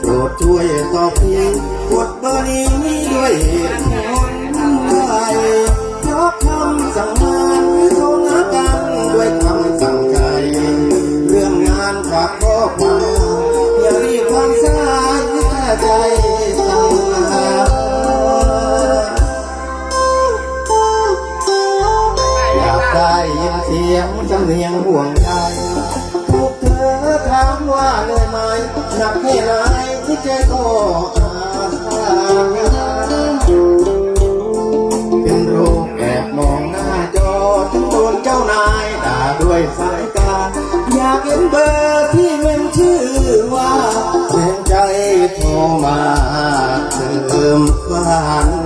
โปรดช่วยตอบทียงกดเบอร์นี้ด้วยเหตุผลใดเพราะคำสั่งงานคือโทรหากันด้วยคำสั่งใจ เรื่องงานฝากข้อความอย่ารีบทำสายแค่ใจสั่งงาอยากได้ยินเสียงจำเนียงห่วงใย หนักแค่ไหนที่ใจก็อาสาเป็นโรคแอบมองหน้าจอทั้งโดนเจ้านายด่าด้วยสายตา อยากเห็นเบอร์ที่เป็นชื่อว่าแทนใจโทรมาเติมฝัน